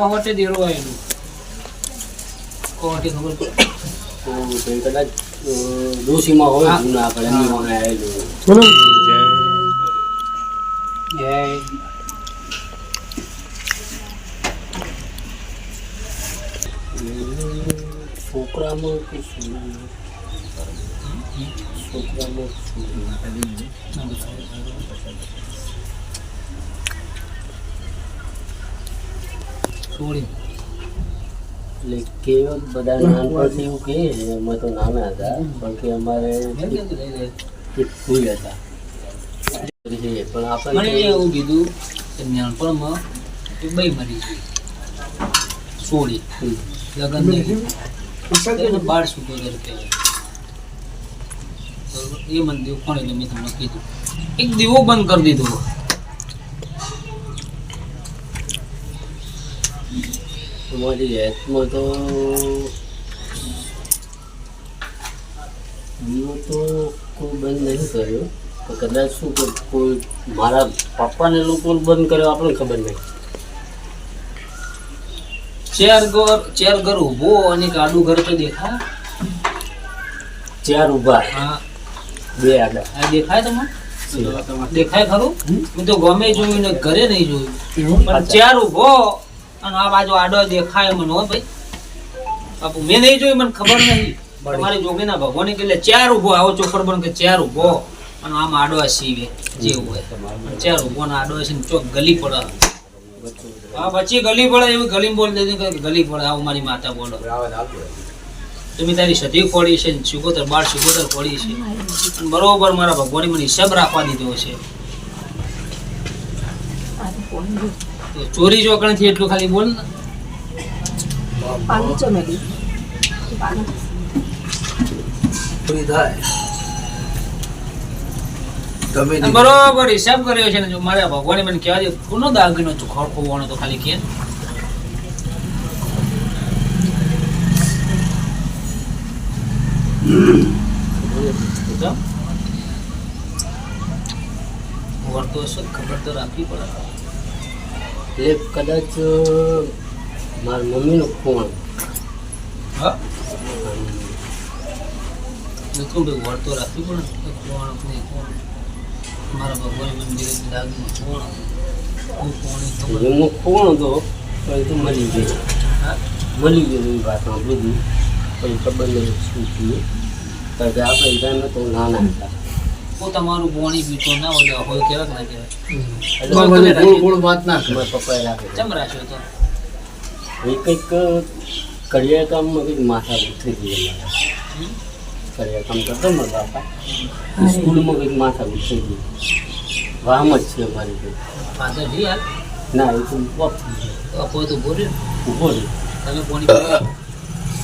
કોહટે દેરો આવેલું કોહટે ખબર પડે તો તો એ કદાચ અ, ડોશીમાં હોય હા. જૂના આપણે એમની વાંહે આવેલું બોલો જય છોકરામાં કે શું છોકરામાં છોડી. એટલે કહેવત બધા નાનપણથી એવું કહે છે અમે તો નાના હતા પણ કે અમારે ફૂલ હતા. પણ આપણે એવું કીધું કે નાનપણમાં એ બઈ મરી ગઈ. સોળી. લગ્ન નહીં બાર સુધી કહેવાય એ મને દેવું કોણ એટલે મેં તમને કીધું. એક દીવો બંધ કરી દીધો. અમારી હેલ્થમાં તો દીવો તો કોઈ બંધ નહીં કર્યો તો કદાચ શું કોઈ મારા પપ્પાને લોકો બંધ કર્યો આપણને ખબર નહીં ચેર ઘર ચેર ઘર ઊભો અને ગાડું આડું ઘર તો દેખાય. ચેર ઊભા. હા. બે આડા આ દેખાય તમને? દેખાય ખરું? હું તો ગમે જોયું ને ઘરે નહીં જોયું. પણ ચેર ઊભો. અને આ બાજુ આડો દેખાય મને હો ભાઈ. બાપુ મેં નહીં જોયું મને ખબર નહીં. તમારી જોગીના ભગવાને કે ચાર ઊભો આવો ચોખડ બન કે ચાર ઊભો અને આમ આડો સીવે જેવું હોય ચાર ઊભો ને આડો છે ને ચોક ગલી પડે. હા પછી ગલી પડે એવી ગલી બોલ દેજો કે ગલી પડે. આવું મારી માતા બોલો. તમે તારી સધી ખોડી છે ને સિકોતર બાર સુગોતર ખોડી છે. બરોબર મારા ભગવાને મને હિસાબ રાખવા દીધો છે. તો ચોકણથી એટલું ખાલી બોલ ને. બરોબર હિસાબ કર્યો છે ને જો મારા ભગવાને મને કહેવા દે કોનો દાગીનો તો? ખાલી કે. તો? વર્તો ખબર તો રાખવી પડે. એટલે કદાચ મારી મમ્મીનો ફોન હા? બિલકુલ ભાઈ વળતો રાખ્યું પણ કોણ નહીં કોણ મારા ભગવાન મંદિરે દાગીનો કોણ હું કોણ ખબર એમાં હતો પણ તો મળી ગયો. હા? મળી ગયો એ વાતમાં બધું પણ ખબર નહીં શું થયું. કારણ કે આપણે ટાઈમે તો નાના હતા. હું તમારું બોણી પીતો ના હોય હોય કેવાક ના મને ગોળ- ગોળ વાત ના કરે. પપ્પાએ રાખે રાખ્યો તો? એ કંઈક કડિયા કામમાં કંઈક માથા થઈ ગઈ કડિયા કામ કરતો મારા બાપા. સ્કૂલમાં કંઈક માથા થઈ ગઈ વામ જ છે અમારી કંઈક. ના એ તો તો અપો તો બોલ્યો ઊભો રહી તમે કોની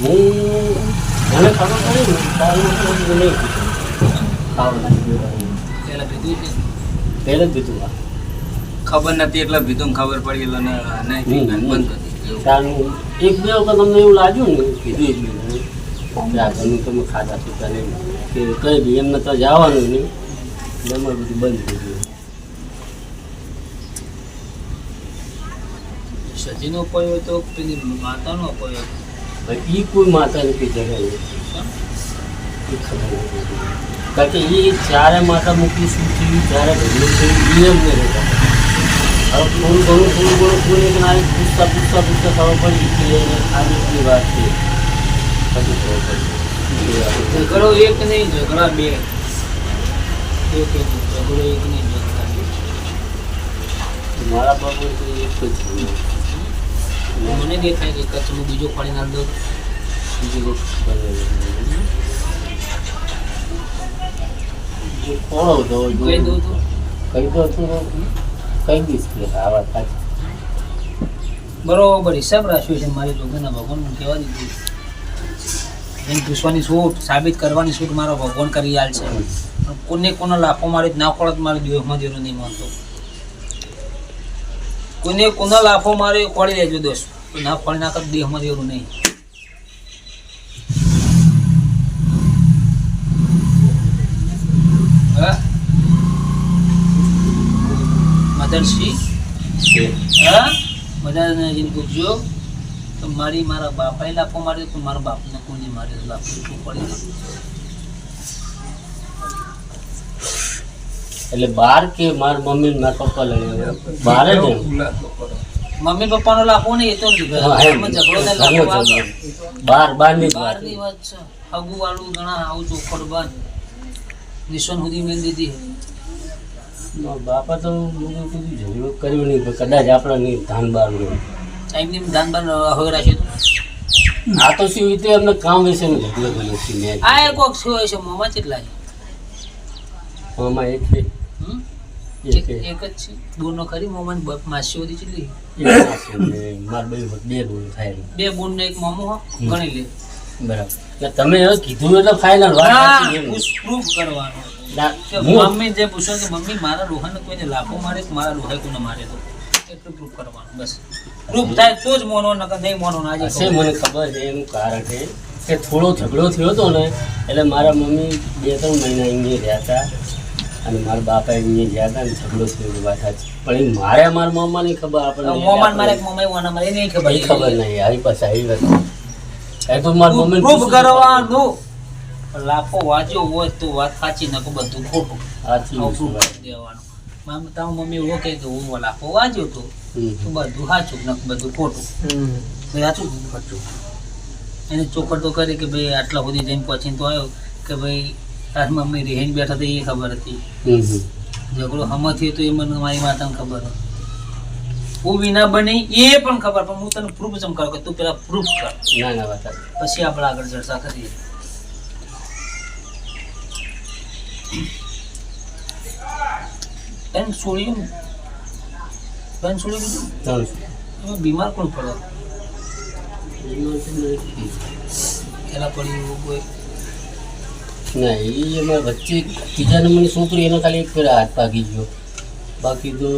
હું મને ખબર પડી ને તારું નહીં પીધું છે પહેલે જ આ. ખબર નથી એટલે ભીધું ખબર પડી એટલે ન- નહીં બંધ કરી એક બે વખત તમને એવું લાગ્યું ને કીધું એક બે ઘરનું તમે ખાધા પીતા નહીં. કે કઈ બી એમને તો જવાનું નહીં. એટલે અમારે બધું બંધ થઈ ગયું. સજીનો અપાયો તો પેલી માતાનો અપાયો ભાઈ એ કોઈ માતાને કઈ નહીં એ ખબર નથી. કારણ કે એ જ્યારે માતા મૂકી શું થયું જ્યારે થયું એ અમને રહેતા. હવે થોડું ઘણું થોડું ઘણું કોઈ એક નાની પૂછતા પૂછતા પૂછતા ખબર પડી કે આ રીતની વાત છે. પછી ખબર પડી. ઝઘડો એક નહીં ઝઘડા બે. એક ઝઘડો એક નહીં ઝઘડા બે. મારા બાબુ તો એક જ મને દેખાય કે કચ્છમાં બીજો પાણી નાખ દો. બીજું કંઈ ખબર નથી. જે કોળો હતો કહી દઉં તો કઈ તો હતું કઈ દઈશ કે આ વાત સાચી. બરોબર હિસાબ રાખ્યો છે મારી જોગીના ભગવાન મને કહેવા દીધું એમ પૂછવાની છૂટ સાબિત કરવાની છૂટ મારો ભગવાન કરી આલ છે. પણ કોને કોનો લાફો મારી ના કોળત મારી દેહમાં દેરો નહીં માનતો. કોને કોનો લાફો મારે કોળી લેજો દોસ્ત. ના ખોડી નાખત દેહમાં દેવું નહીં. હા? બધાને જઈને પૂછજો તો મારી મારા બાપાએ લાફો માર્યો તો મારા બાપને કોને માર્યો લાફો શું પડી એટલે બાર કે મારા મમ્મી ને મારા પપ્પા લઈને બાર જ મમ્મી પપ્પાનો લાફો નહીં એ તો ઝઘડો. બાર બારની બાર વાત વાત છે. હગુ વાળું ઘણા આવું ચોખડ બાર નિશન સુધી મેળ દીધી બાપા તો ઝઘડો કર્યો નહીં પણ કદાચ આપણા નહીં ધાન બાર નહીં એમની ધાન બાર હવે રાખી આ તો શું રીતે એમને કામ વિશે નો ઝઘડો કર્યો છે મેં આ એક કોક શું હોય છે મોમાં કેટલા છે? મોમાં એક છે. હમ? એક જ છે? બોનો ખરી મોમાં બપ માસી બધી કેટલી મારા બે બે બોલ થાય બે બોન ને એક મોમો ગણી લે. બરાબર. એટલે તમે હવે કીધું એટલે ફાઇનલ વાત proof કરવાનો. મમ્મી જે પૂછો કે મમ્મી મારા રોહાને કોઈને લાફો મારે મારા રોહાએ કોને મારે તો? એટલું પ્રૂફ કરવાનું બસ. પ્રૂફ થાય તો જ મોનો નકર નહીં મોનો ના મને ખબર છે એનું કારણ છે કે થોડો ઝઘડો થયો હતો ને એટલે મારા મમ્મી બે ત્રણ મહિના અહીંયા રહ્યા હતા અને મારા બાપા અહીંયા ગયા હતા ને ઝઘડો થયો વાત પણ મારે મારા મમ્માની ખબર આપણને. મોમાન મારે મમ્મી નહીં ખબર. ખબર નહીં આવી પાસે આવી વાત. એ તો મારા મમ્મી પ્રૂફ કરવાનું. પણ વાંચ્યો હોય તો વાત સાચી બધું ખોટું. દેવાનું. મામ તારું મમ્મી એવું કહે કે હું લાફો વાંચ્યો તો બધું સાચું નકર બધું ખોટું. સાચું સાચું એને ચોખડ તો કરી કે ભાઈ આટલા સુધી જઈને પહોંચીને તો આવ્યો કે ભાઈ તારી મમ્મી રેહીને બેઠા તો એ ખબર હતી. ઝઘડો હમ. થયો તો એ મને મારી માતાને ખબર હતી. હું વિના બની એ પણ ખબર પણ હું તને પ્રૂફ જમ કરું કે તું પેલા પ્રૂફ કર. ના ના વાત પછી આપણે આગળ ચર્ચા કરીએ. બેન છોડ્યું બેન છોડ્યું બીજું. એમાં બીમાર કોણ પડે? એના પડી એવું કોઈ ના એ એમાં વચ્ચે ત્રીજા નંબરની છોકરી એનો ખાલી એક હાથ ભાગી ગયો. બાકી તો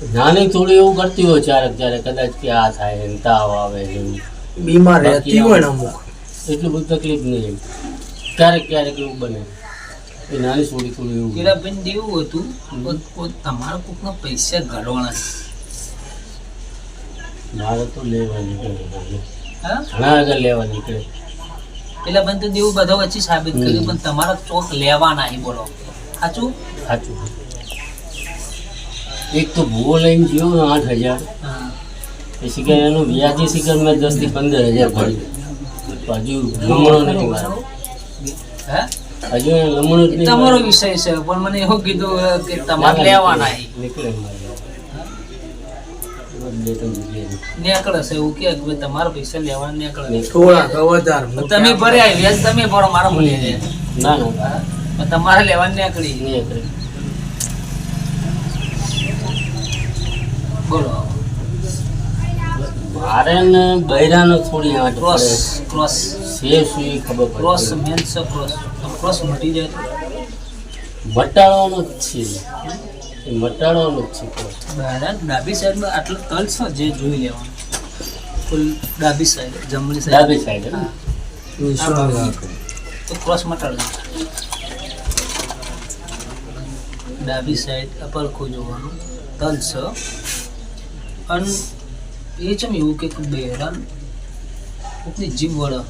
નાની થોડી એવું કરતી હોય ક્યારેક ક્યારેક કદાચ કે આ થાય ને તાવ આવે ને. એવું. બીમાર રહેતી હોય ને અમુક. એટલું બધું તકલીફ નહીં ક્યારેક ક્યારેક એવું બને. એ નાની થોડી થોડી એવું પેલા બેન એવું હતું તમારા કોકના પૈસા ઘડવાના મારે તો લેવા નીકળે હા? ઘણા આગળ લેવા નીકળે. પેલા બંધ તો દેવું બધા વચ્ચે સાબિત કર્યું પણ તમારા ચોક લેવાના એ બોલો. સાચું? સાચું. એક તો ભૂવો લઈને ગયો ને આઠ હજાર. એ સિકર એનું વ્યાજી સિકર મેં દસથી પંદર હજાર ભર્યું. હજુ લમણો નથી મારે હજુ લમણો તમારો વિષય છે પણ મને એવું કીધું કે તમારે ના, લેવાના નીકળે, નીકળે છે એવું કે તમારા પૈસા લેવાના નીકળે. તમે ભર્યા વ્યાજ તમે ભરો મારા મળીએ છે ના ના તમારે લેવાની નીકળી. નીકળે. બોલો. મારે ને બૈરાનો થોડી આંટ ક્રોસ પડે ક્રોસ એ ખબર ક્રોસ મેન છે ક્રોસ ક્રોસ મટી જાય તો. મટાડવાનો જ છે. એ જ છે. બહાર ડાબી સાઈડમાં આટલો તલ છે જે જોઈ લેવાનું. ફૂલ ડાબી સાઈડ જમણી સાઈડ. ડાબી સાઈડ હા. તો ક્રોસ મટાડવાનું. ડાબી સાઈડ અપરખું જોવાનું. તલ છે. અને એ ચમ એવું કે બેરાન કોકની જીભ વળે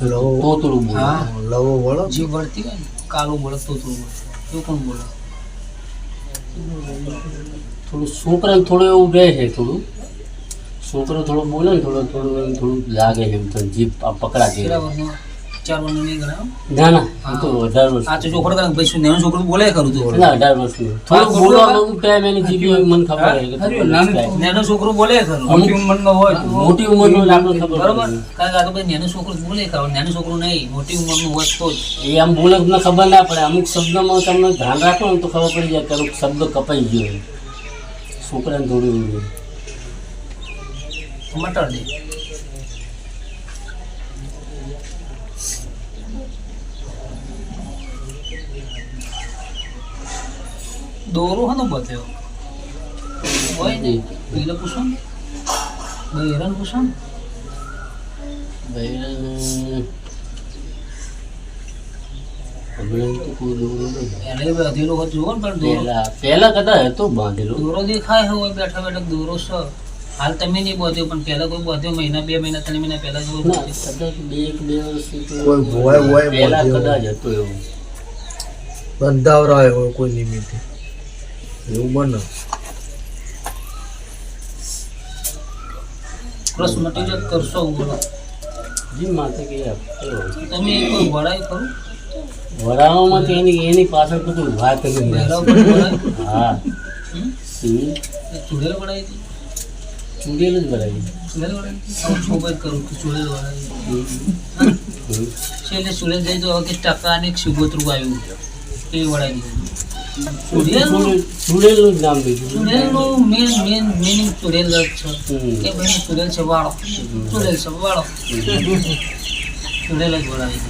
લવો તોતળું બોલે. હા. લવો વળો. જીભ વળતી હોય ને કાળું બળે તો થોડું એવું પણ બોલે. થોડું છોકરાને થોડું એવું રહે છે થોડું. છોકરો થોડો બોલે ને થોડો થોડું થોડું લાગે છે એમ તો જીભ આ પકડા છે. ચાર વર્ષનો નહીં ગણાયો ના ના એ તો અઢાર વર્ષ આ તો ચોખડ કરે ભાઈ શું નેનું છોકરું બોલે ખરું તું? ના અઢાર વર્ષનું થોડું બોલવામાં ટાઈમ એની જીભ મને ખબર છે કે થોડું થાય. નેનું છોકરું બોલે ખરું. મોટી ઉંમરનો હોય મોટી ઉંમરનો આપણે ખબર બરોબર? કારણ કે આ તો ભાઈ નેનું છોકરું બોલે ખરું. નેનું છોકરું નહીં મોટી ઉંમરનું હોય તો એ આમ બોલે તમને ખબર ના પડે. અમુક શબ્દમાં તમને ધ્યાન રાખો ને તો ખબર પડી જાય કે અમુક શબ્દ કપાઈ ગયો છોકરા છોકરાને થોડું ટમાટર દે. દોરો હનો બધ્યો? હોય ને? પેલો પૂછો ને. હેરાન પૂછો ને. બૈરાને હમણાં દોરો કદાચ હતો બાંધેલો. દેખાય હોય બેઠા બેઠા દોરો છે? હાલ તમે નહીં બોધ્યો પણ પહેલા કોઈ બોધ્યો મહિના બે મહિના ત્રણ મહિના પહેલા કદાચ બે એક બે કોઈ ભોય ભોય પહેલા કદાચ હતો એવું. બંધાવરાય હોય કોઈ નિમિત્તે. એવું બને. ક્રોસ મટીરિયલ કરશો બોલો. જી માથે કે તમે કોઈ વડાય ખરું વરાવામાં તો એની એની પાછળ બધું વાત કરી પહેલા હા. હમ? હમ. એ ચૂડેલ વડાઈ ચૂડેલ જ ભરાઈ ચૂડેલ વડાઈ છોકર કરું કે ચૂડેલ વડાય છેલ્લે તો હવે કે ટકા અને એક સુગોતરું આવ્યું. એ વડાઈ દીધું ચૂડેલનું ચૂડેલ- જ નામ દીધું ચૂડેલનું મેન મેન meaning ચૂડેલ જ છે. કે ભાઈ ચૂડેલ છે વાળો. ચૂડેલ છે વાળો. ચૂડેલ જ વડાવી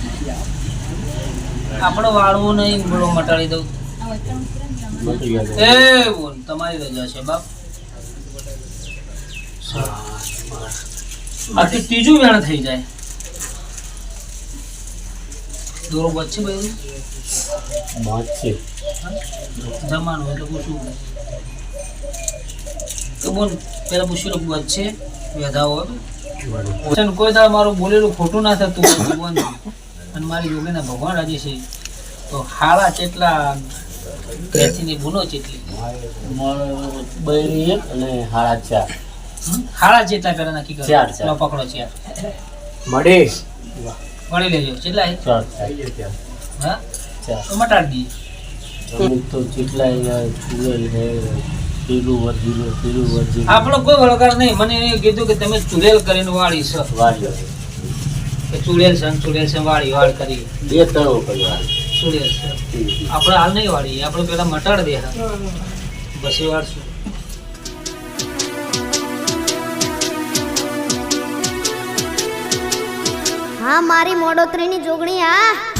આપણે વાળવું નહીં બોલો મટાડી દઉં. એ બોલ તમારી રજા છે બાપ. આથી ત્રીજું વેણ થઈ જાય. દોરો વચ્ચે ભાઈ છે. જમાનો એટલે પૂછું. તો બોલ પેલા પૂછ્યું વચ્ચે વેધાઓ હોય. વચન કોઈ દાડો મારું બોલેલું ખોટું ના થતું ભગવાન. અને મારી યોગીના ભગવાન રાજી છે. તો હાળા ચેટલા બેસીની ગુનો ચેટલી? બૈરી એક અને હાડા ચાર? હાળા ચેટલા પેલા નક્કી કરો. પકડો ચાર. મળે ગણી લેજો. કેટલા ચાર હા? ચાર. તો મટાડી દઈએ. તો છે પેલું વર્જીલું પેલું વર્જીલું આપણો કોઈ વળકાર નહીં. મને એ કીધું કે તમે ચૂડેલ કરીને વાળી છો. વાળી કે ચૂડેલ છે ને ચૂડેલ છે વાળી વાળ કરી. બે તળો કરી વાળી. ચૂડેલ છે. આપણે હાલ નહીં વાળી આપણે પેલા મટાડ દે પછી વાળશું. હા મારી મોડોતરીની જોગણી હા.